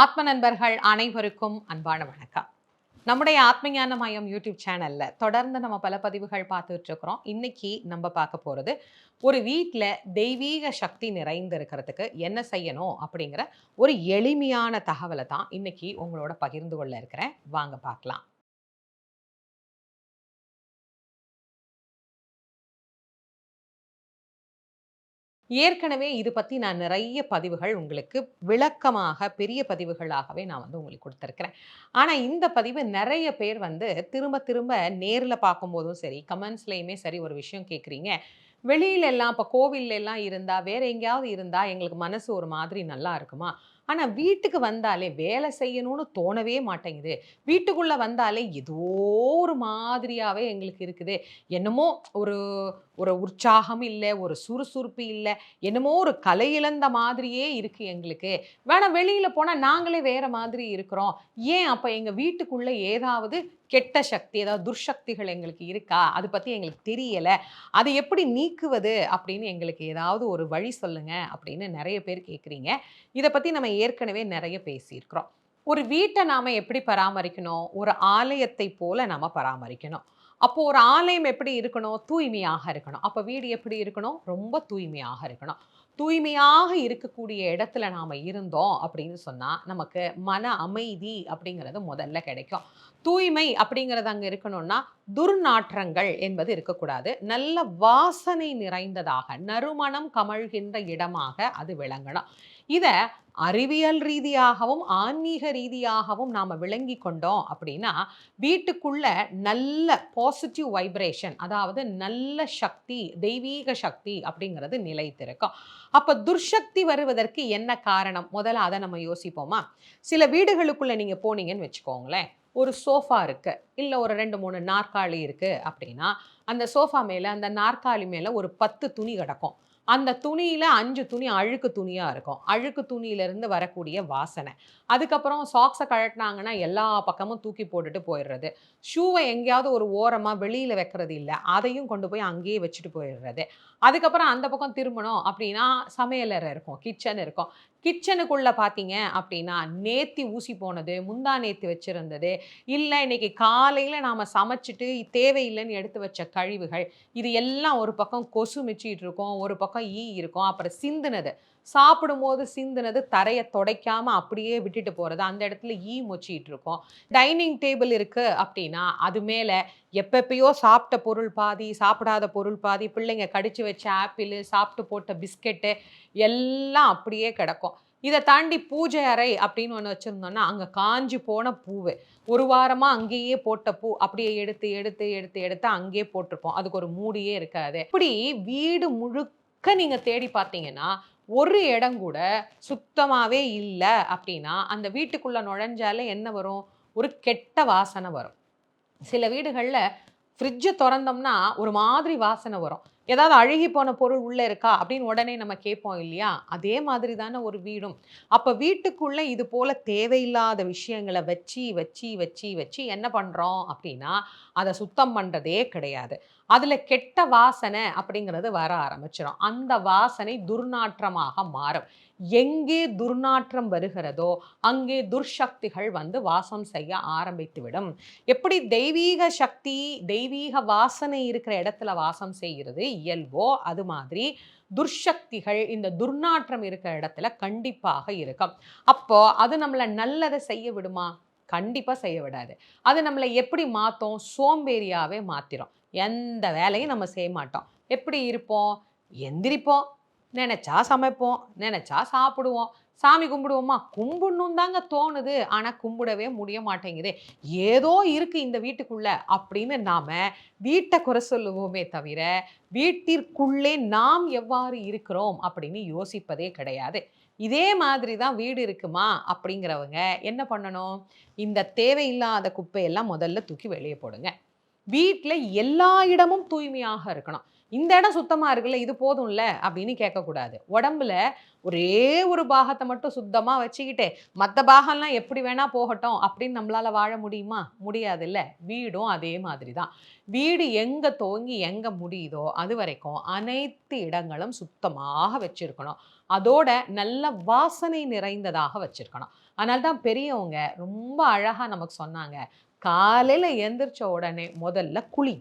ஆத்ம நண்பர்கள் அனைவருக்கும் அன்பான வணக்கம். நம்முடைய ஆத்மஞான மயம் யூடியூப் சேனல்ல தொடர்ந்து நம்ம பல பதிவுகள் பார்த்துட்டு இருக்கிறோம் இன்னைக்கு நம்ம பார்க்க போறது ஒரு வீட்டில் தெய்வீக சக்தி நிறைந்து இருக்கிறதுக்கு என்ன செய்யணும் அப்படிங்கிற ஒரு எளிமையான தகவலை தான் இன்னைக்கு உங்களோட பகிர்ந்து கொள்ள இருக்கிறேன். வாங்க பார்க்கலாம். ஏற்கனவே இது பற்றி நான் நிறைய பதிவுகள் உங்களுக்கு விளக்கமாக பெரிய பதிவுகளாகவே நான் வந்து உங்களுக்கு கொடுத்துருக்குறேன். ஆனால் இந்த பதிவு நிறைய பேர் வந்து திரும்ப திரும்ப நேரில் பார்க்கும்போதும் சரி கமெண்ட்ஸ்லேயுமே சரி ஒரு விஷயம் கேட்குறீங்க. வெளியில எல்லாம் இப்போ கோவில்ல எல்லாம் இருந்தால் வேற எங்கேயாவது இருந்தால் எங்களுக்கு மனசு ஒரு மாதிரி நல்லா இருக்குமா? ஆனால் வீட்டுக்கு வந்தாலே வேலை செய்யணும்னு தோணவே மாட்டேங்குது. வீட்டுக்குள்ளே வந்தாலே ஏதோ ஒரு மாதிரியாகவே எங்களுக்கு இருக்குது. என்னமோ ஒரு ஒரு உற்சாகம் இல்லை ஒரு சுறுசுறுப்பு இல்லை என்னமோ ஒரு கலை இழந்த மாதிரியே இருக்குது எங்களுக்கு. வேணாம் வெளியில் போனால் நாங்களே வேறு மாதிரி இருக்கிறோம். ஏன் அப்போ எங்கள் வீட்டுக்குள்ளே ஏதாவது கெட்ட சக்தி ஏதாவது துர்சக்திகள் எங்களுக்கு இருக்கா? அது பற்றி எங்களுக்கு தெரியலை. அதை எப்படி நீக்குவது அப்படின்னு எங்களுக்கு ஏதாவது ஒரு வழி சொல்லுங்கள் அப்படின்னு நிறைய பேர் கேட்குறீங்க இதை பற்றி நம்ம ஏற்கனவே நிறைய பேசியிருக்கிறோம். ஒரு வீட்டை நாம் எப்படி பராமரிக்கணும்? ஒரு ஆலயத்தை போல நாம் பராமரிக்கணும். அப்போ ஒரு ஆலயம் எப்படி இருக்கணும்? தூய்மையாக இருக்கணும். அப்போ வீடு எப்படி இருக்கணும்? ரொம்ப தூய்மையாக இருக்கணும். தூய்மையாக இருக்கக்கூடிய இடத்துல நாம் இருந்தோம் அப்படின்னு சொன்னால் நமக்கு மன அமைதி அப்படிங்கிறது முதல்ல கிடைக்கும். தூய்மை அப்படிங்கிறது அங்கே இருக்கணும்னா துர்நாற்றங்கள் என்பது இருக்கக்கூடாது. நல்ல வாசனை நிறைந்ததாக நறுமணம் கமழ்கின்ற இடமாக அது விளங்கணும். இதை அறிவியல் ரீதியாகவும் ஆன்மீக ரீதியாகவும் நாம் விளங்கி கொண்டோம் அப்படின்னா வீட்டுக்குள்ள நல்ல பாசிட்டிவ் வைப்ரேஷன் அதாவது நல்ல சக்தி தெய்வீக சக்தி அப்படிங்கிறது நிலைத்திருக்கும். அப்போ துர்சக்தி வருவதற்கு என்ன காரணம்? முதல்ல அதை நம்ம யோசிப்போமா? சில வீடுகளுக்குள்ளே நீங்கள் போனீங்கன்னு வச்சுக்கோங்களேன் ஒரு சோஃபா இருக்கு இல்லை ஒரு ரெண்டு மூணு நாற்காலி இருக்கு அப்படின்னா அந்த சோஃபா மேலே அந்த நாற்காலி மேலே ஒரு பத்து துணி கிடக்கும். அந்த துணியில் அஞ்சு துணி அழுக்கு துணியாக இருக்கும். அழுக்கு துணியிலேருந்து வரக்கூடிய வாசனை. அதுக்கப்புறம் சாக்ஸை கழட்டினாங்கன்னா எல்லா பக்கமும் தூக்கி போட்டுட்டு போயிடுறது. ஷூவை எங்கேயாவது ஒரு ஓரமாக வெளியில் வைக்கிறது இல்லை. அதையும் கொண்டு போய் அங்கேயே வச்சுட்டு போயிடுறது. அதுக்கப்புறம் அந்த பக்கம் திரும்பணும் அப்படின்னா சமையலறை இருக்கும். கிச்சன் இருக்கும். கிச்சனுக்குள்ளே பார்த்தீங்க அப்படின்னா நேத்தி ஊசி போனது முந்தா நேத்தி வச்சுருந்தது இல்லை இன்றைக்கி காலையில் நாம் சமைச்சிட்டு தேவையில்லைன்னு எடுத்து வச்ச கழிவுகள் இது எல்லாம் ஒரு பக்கம் கொசு மிச்சிட்டு இருக்கும். ஒரு பக்கம் ஈ இருக்கும். அப்புறம் சிந்துனது. சாப்பிடும்போது சிந்துனது தரையை தொடைக்காம அப்படியே விட்டுட்டு போகிறது அந்த இடத்துல ஈ மொச்சிட்டு இருக்கும். டைனிங் டேபிள் இருக்கு அப்படின்னா அது மேலே எப்பப்பயோ சாப்பிட்ட பொருள் பாதி சாப்பிடாத பொருள் பாதி பிள்ளைங்க கடிச்சு வச்ச ஆப்பிள் சாப்பிட்டு போட்ட பிஸ்கெட்டு எல்லாம் அப்படியே கிடக்கும். இதை தாண்டி பூஜை அறை அப்படின்னு ஒன்று வச்சுருந்தோன்னா அங்கே காஞ்சி போன பூவு. ஒரு வாரமாக அங்கேயே போட்ட பூ அப்படியே எடுத்து எடுத்து எடுத்து எடுத்து அங்கேயே போட்டிருப்போம். அதுக்கு ஒரு மூடியே இருக்காது. இப்படி வீடு முழுக்க நீங்கள் தேடி பார்த்தீங்கன்னா ஒரு இடம் கூட சுத்தமாகவே இல்லை அப்படின்னா அந்த வீட்டுக்குள்ளே நுழைஞ்சாலே என்ன வரும்? ஒரு கெட்ட வாசனை வரும். சில வீடுகளில் ஃப்ரிட்ஜை திறந்தோம்னா ஒரு மாதிரி வாசனை வரும். ஏதாவது அழுகி போன பொருள் உள்ளே இருக்கா? அப்படின்னு உடனே நம்ம கேட்போம் இல்லையா? அதே மாதிரி தானே ஒரு வீடும். அப்போ வீட்டுக்குள்ளே இது போல் தேவையில்லாத விஷயங்களை வச்சு வச்சு வச்சு வச்சு என்ன பண்ணுறோம் அப்படின்னா அதை சுத்தம் பண்ணுறதே கிடையாது. அதில் கெட்ட வாசனை அப்படிங்கிறது வர ஆரம்பிச்சிடும் அந்த வாசனை துர்நாற்றமாக மாறும். எங்கே துர்நாற்றம் வருகிறதோ அங்கே துர்சக்திகள் வந்து வாசம் செய்ய ஆரம்பித்துவிடும். எப்படி தெய்வீக சக்தி தெய்வீக வாசனை இருக்கிற இடத்துல வாசம் செய்கிறது? இயல்போ அது மாதிரி துர்சக்திகள் இந்த துர்நாற்றம் இருக்கிற இடத்துல கண்டிப்பாக இருக்கும். அப்போ அது நம்மளை நல்லதை செய்ய விடுமா? கண்டிப்பாக செய்ய விடாது. அது நம்மளை எப்படி மாற்றும் சோம்பேறியாகவே மாற்றிடும் எந்த வேலையும் நம்ம செய்ய மாட்டோம். எப்படி இருப்போம்? எந்திரிப்போம். நினச்சா சமைப்போம். நினச்சா சாப்பிடுவோம். சாமி கும்பிடுவோமா? கும்பிடணும் தாங்க தோணுது. ஆனால் கும்பிடவே முடிய மாட்டேங்குது. ஏதோ இருக்குது இந்த வீட்டுக்குள்ள அப்படின்னு நாம் வீட்டை குறை சொல்லுவோமே தவிர வீட்டிற்குள்ளே நாம் எவ்வாறு இருக்கிறோம் அப்படின்னு யோசிப்பதே கிடையாது. இதே மாதிரி தான் வீடு இருக்குமா? அப்படிங்கிறவங்க என்ன பண்ணணும்? இந்த தேவையில்லாத குப்பையெல்லாம் முதல்ல தூக்கி வெளியே போடுங்க. வீட்டில் எல்லா இடமும் தூய்மையாக இருக்கணும். இந்த இடம் சுத்தமாக இருக்குல்ல இது போதும்ல அப்படின்னு கேட்கக்கூடாது. உடம்புல ஒரே ஒரு பாகத்தை மட்டும் சுத்தமாக வச்சுக்கிட்டு மற்ற பாகம்லாம் எப்படி வேணால் போகட்டும் அப்படின்னு நம்மளால் வாழ முடியுமா? முடியாது இல்லை வீடும் அதே மாதிரி தான் வீடு எங்கே தோங்கி எங்கே முடியுதோ அது வரைக்கும் அனைத்து இடங்களும் சுத்தமாக வச்சுருக்கணும். அதோட நல்ல வாசனை நிறைந்ததாக வச்சுருக்கணும். அதனால தான் பெரியவங்க ரொம்ப அழகாக நமக்கு சொன்னாங்க காலையில் எந்திரிச்ச உடனே முதல்ல குளி.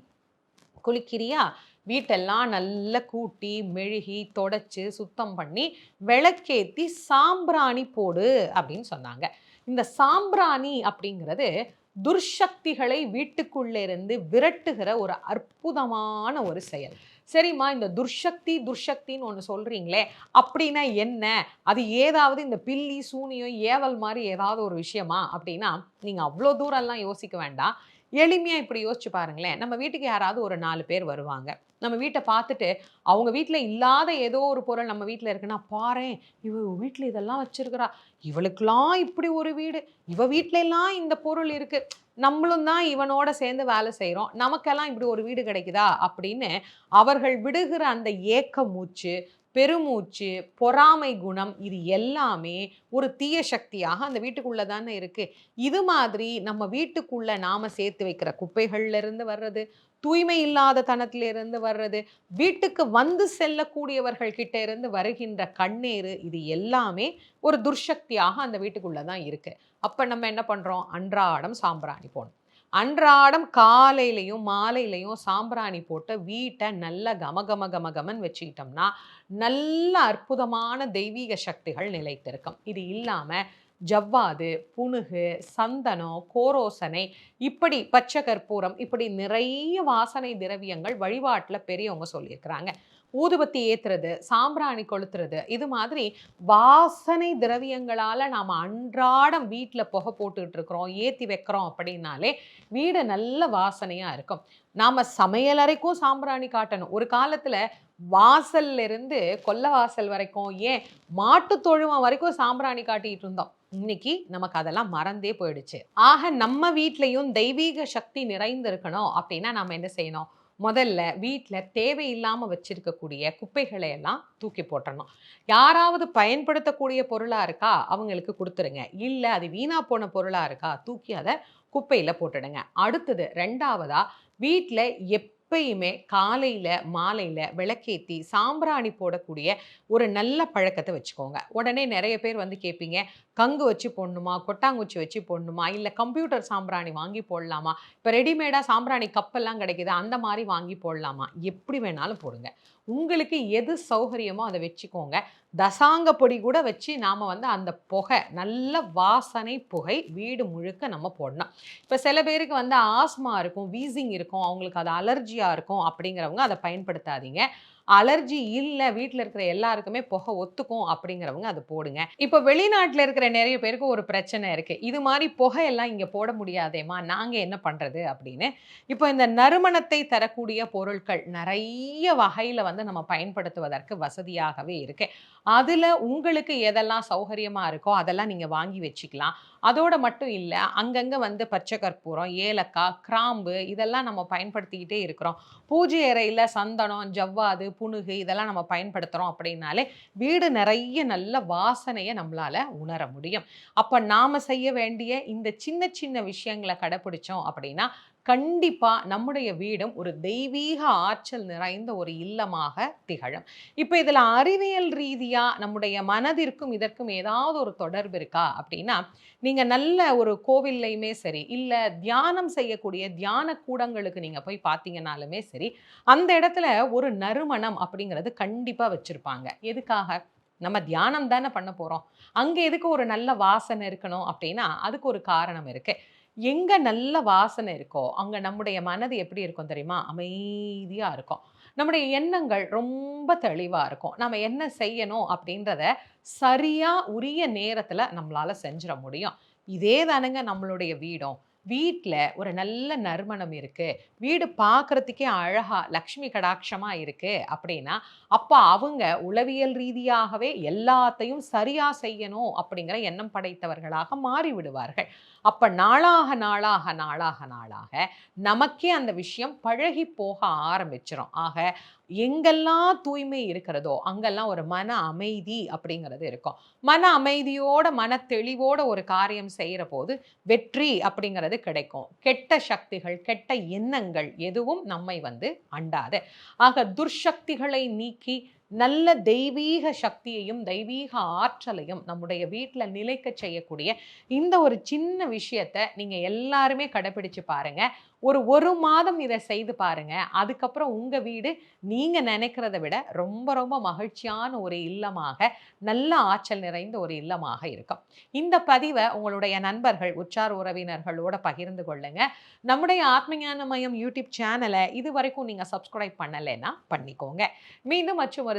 குளிக்கிறியா? வீட்டெல்லாம் நல்லா கூட்டி மெழுகி தொடச்சி சுத்தம் பண்ணி விளக்கேற்றி சாம்பிராணி போடு அப்படின்னு சொன்னாங்க. இந்த சாம்பிராணி அப்படிங்கிறது துர்சக்திகளை வீட்டுக்குள்ளே இருந்து விரட்டுகிற ஒரு அற்புதமான ஒரு செயல். சரிம்மா இந்த துர்சக்தி துர்சக்தின்னு ஒன்று சொல்கிறீங்களே அப்படின்னா என்ன? அது ஏதாவது இந்த பில்லி சூனியம் ஏவல் மாதிரி ஏதாவது ஒரு விஷயமா? அப்படின்னா நீங்கள் அவ்வளோ தூரம்லாம் யோசிக்க வேண்டாம். எளிமையாக இப்படி யோசிச்சு பாருங்களேன். நம்ம வீட்டுக்கு யாராவது ஒரு நாலு பேர் வருவாங்க. நம்ம வீட்டை பார்த்துட்டு அவங்க வீட்டில் இல்லாத ஏதோ ஒரு பொருள் நம்ம வீட்டில் இருக்குன்னா பாரேன் இவ வீட்டில் இதெல்லாம் வச்சுருக்குறா. இவளுக்கெல்லாம் இப்படி ஒரு வீடு. இவ வீட்டிலலாம் எல்லாம் இந்த பொருள் இருக்குது நம்மளும் தான் இவனோட சேர்ந்து வேலை செய்கிறோம் நமக்கெல்லாம் இப்படி ஒரு வீடு கிடைக்குதா? அப்படின்னு அவர்கள் விடுகிற அந்த ஏக்க மூச்சு பெருமூச்சு பொறாமை குணம் இது எல்லாமே ஒரு தீய சக்தியாக அந்த வீட்டுக்குள்ளே தானே இருக்குது இது மாதிரி நம்ம வீட்டுக்குள்ளே நாம் சேர்த்து வைக்கிற குப்பைகள்லேருந்து வர்றது தூய்மை இல்லாத தனத்திலிருந்து வர்றது வீட்டுக்கு வந்து செல்லக்கூடியவர்கள் கிட்ட இருந்து வருகின்ற கண்ணீர் இது எல்லாமே ஒரு துர்சக்தியாக அந்த வீட்டுக்குள்ளே தான் இருக்குது அப்போ நம்ம என்ன பண்ணுறோம் அன்றாடம் சாம்பிராணி போகணும் அன்றாடம் காலையிலையும் மாலையிலையும் சாம்பிராணி போட்டு வீட்டை நல்ல கம கம கம கமன் வச்சுக்கிட்டோம்னா நல்ல அற்புதமான தெய்வீக சக்திகள் நிலைத்திருக்கும். இது இல்லாமல் ஜவ்வாது புனுகு சந்தனம் கோரோசனை இப்படி பச்சை கற்பூரம் இப்படி நிறைய வாசனை திரவியங்கள் வழிபாட்டில் பெரியவங்க சொல்லியிருக்கிறாங்க. ஊதுபத்தி ஏற்றுறது சாம்பிராணி கொளுத்துறது இது மாதிரி வாசனை திரவியங்களால் நாம் அன்றாடம் வீட்டில் புகை போட்டுக்கிட்டு இருக்கிறோம் ஏற்றி வைக்கிறோம் அப்படின்னாலே வீடு நல்ல வாசனையாக இருக்கும். நாம் சமையலறைக்கும் சாம்பிராணி காட்டணும். ஒரு காலத்தில் வாசல்ல இருந்து கொல்ல வாசல் வரைக்கும் ஏன் மாட்டு தொழுவம் வரைக்கும் சாம்பிராணி காட்டிகிட்டு இருந்தோம். இன்னைக்கு நமக்கு அதெல்லாம் மறந்தே போயிடுச்சு. ஆக நம்ம வீட்லேயும் தெய்வீக சக்தி நிறைந்திருக்கணும் அப்படின்னா நம்ம என்ன செய்யணும்? முதல்ல வீட்டில் தேவையில்லாமல் வச்சிருக்கக்கூடிய குப்பைகளை எல்லாம் தூக்கி போட்டணும் யாராவது பயன்படுத்தக்கூடிய பொருளாக இருக்கா அவங்களுக்கு கொடுத்துருங்க. இல்லை அது வீணாக போன பொருளாக இருக்கா தூக்கி அதை குப்பையில் போட்டுடுங்க. அடுத்தது ரெண்டாவதாக வீட்டில் எப் எப்பயுமே காலையில் மாலையில் விளக்கேற்றி சாம்பிராணி போடக்கூடிய ஒரு நல்ல பழக்கத்தை வச்சுக்கோங்க. உடனே நிறைய பேர் வந்து கேட்பீங்க கங்கு வச்சு போடணுமா கொட்டாங்குச்சி வச்சு போடணுமா இல்லை கம்ப்யூட்டர் சாம்பிராணி வாங்கி போடலாமா? இப்போ ரெடிமேடாக சாம்பிராணி கப்பெல்லாம் கிடைக்கிது? அந்த மாதிரி வாங்கி போடலாமா? எப்படி வேணாலும் போடுங்க. உங்களுக்கு எது சௌகரியமோ அதை வச்சுக்கோங்க. தசாங்க பொடி கூட வச்சு நாம் வந்து அந்த புகை நல்ல வாசனை புகை வீடு முழுக்க நம்ம போடணும். இப்போ சில பேருக்கு வந்து ஆஸ்மா இருக்கும் வீசிங் இருக்கும் அவங்களுக்கு அது அலர்ஜியாக இருக்கும் அப்படிங்கிறவங்க அதை பயன்படுத்தாதீங்க. அலர்ஜி இல்லை வீட்டில் இருக்கிற எல்லாருக்குமே புகை ஒத்துக்கும் அப்படிங்கிறவங்க அதை போடுங்க. இப்போ வெளிநாட்டில் இருக்கிற நிறைய பேருக்கு ஒரு பிரச்சனை இருக்குது இது மாதிரி புகையெல்லாம் இங்கே போட முடியாதேம்மா நாங்கள் என்ன பண்ணுறது அப்படின்னு. இப்போ இந்த நறுமணத்தை தரக்கூடிய பொருட்கள் நிறைய வகையில் வந்து நம்ம பயன்படுத்துவதற்கு வசதியாகவே இருக்கு. அதில் உங்களுக்கு எதெல்லாம் சௌகரியமாக இருக்கோ அதெல்லாம் நீங்கள் வாங்கி வச்சுக்கலாம். அதோட மட்டும் இல்லை அங்கங்கே வந்து பச்சை கற்பூரம் ஏலக்காய் கிராம்பு இதெல்லாம் நம்ம பயன்படுத்திக்கிட்டே இருக்கிறோம். பூஜை அறையில் சந்தனம் ஜவ்வாது புணுகு இதெல்லாம் நம்ம பயன்படுத்துகிறோம் அப்படின்னாலே வீடு நிறைய நல்ல வாசனையை நம்மளால் உணர முடியும். அப்போ நாம் செய்ய வேண்டிய இந்த சின்ன சின்ன விஷயங்களை கடைப்பிடிச்சோம் அப்படின்னா கண்டிப்பாக நம்முடைய வீடும் ஒரு தெய்வீக ஆற்றல் நிறைந்த ஒரு இல்லமாக திகழும். இப்போ இதில் அறிவியல் ரீதியாக நம்முடைய மனதிற்கும் இதற்கும் ஏதாவது ஒரு தொடர்பு இருக்கா அப்படின்னா நீங்கள் நல்ல ஒரு கோவில்லையுமே சரி இல்லை தியானம் செய்யக்கூடிய தியான கூடங்களுக்கு நீங்கள் போய் பார்த்தீங்கனாலுமே சரி அந்த இடத்துல ஒரு நறுமணம் அப்படிங்கிறது கண்டிப்பாக வச்சுருப்பாங்க. எதுக்காக? நம்ம தியானம் தானே பண்ண போகிறோம் அங்கே எதுக்கு ஒரு நல்ல வாசனை இருக்கணும் அப்படின்னா அதுக்கு ஒரு காரணம் இருக்குது எங்கே நல்ல வாசனை இருக்கோ அங்கே நம்முடைய மனது எப்படி இருக்கும் தெரியுமா? அமைதியாக இருக்கும். நம்முடைய எண்ணங்கள் ரொம்ப தெளிவாக இருக்கும். நம்ம என்ன செய்யணும் அப்படின்றத சரியாக உரிய நேரத்தில் நம்மளால் செஞ்சிட முடியும். இதே தானுங்க நம்மளுடைய வீடும். வீட்டில் ஒரு நல்ல நறுமணம் இருக்குது வீடு பார்க்குறதுக்கே அழகாக லக்ஷ்மி கடாட்சமாக இருக்குது அப்படின்னா அப்போ அவங்க உளவியல் ரீதியாகவே எல்லாத்தையும் சரியாக செய்யணும் அப்படிங்கிற எண்ணம் படைத்தவர்களாக மாறி விடுவார்கள் அப்போ நாளாக நாளாக நாளாக நாளாக நமக்கே அந்த விஷயம் பழகி போக ஆரம்பிச்சிடும் ஆக எங்கெல்லாம் தூய்மை இருக்கிறதோ அங்கெல்லாம் ஒரு மன அமைதி அப்படிங்கிறது இருக்கும். மன அமைதியோட மன தெளிவோட ஒரு காரியம் செய்கிற போது வெற்றி அப்படிங்கிறது கிடைக்கும். கெட்ட சக்திகள் கெட்ட எண்ணங்கள் எதுவும் நம்மை வந்து அண்டாது. ஆக துர்சக்திகளை நீக்கி நல்ல தெய்வீக சக்தியையும் தெய்வீக ஆற்றலையும் நம்முடைய வீட்டில் நிலைக்க செய்யக்கூடிய இந்த ஒரு சின்ன விஷயத்தை நீங்கள் எல்லாருமே கடைப்பிடிச்சு பாருங்க. ஒரு ஒரு மாதம் இதை செய்து பாருங்க. அதுக்கப்புறம் உங்கள் வீடு நீங்கள் நினைக்கிறத விட ரொம்ப ரொம்ப மகிழ்ச்சியான ஒரு இல்லமாக நல்ல ஆற்றல் நிறைந்த ஒரு இல்லமாக இருக்கும். இந்த பதிவை உங்களுடைய நண்பர்கள் உற்றார் உறவினர்களோட பகிர்ந்து கொள்ளுங்க. நம்முடைய ஆத்மஞான மயம் யூடியூப் சேனலை இது வரைக்கும் நீங்கள் சப்ஸ்கிரைப் பண்ணலைன்னா பண்ணிக்கோங்க. மீண்டும் மற்றும் ஒரு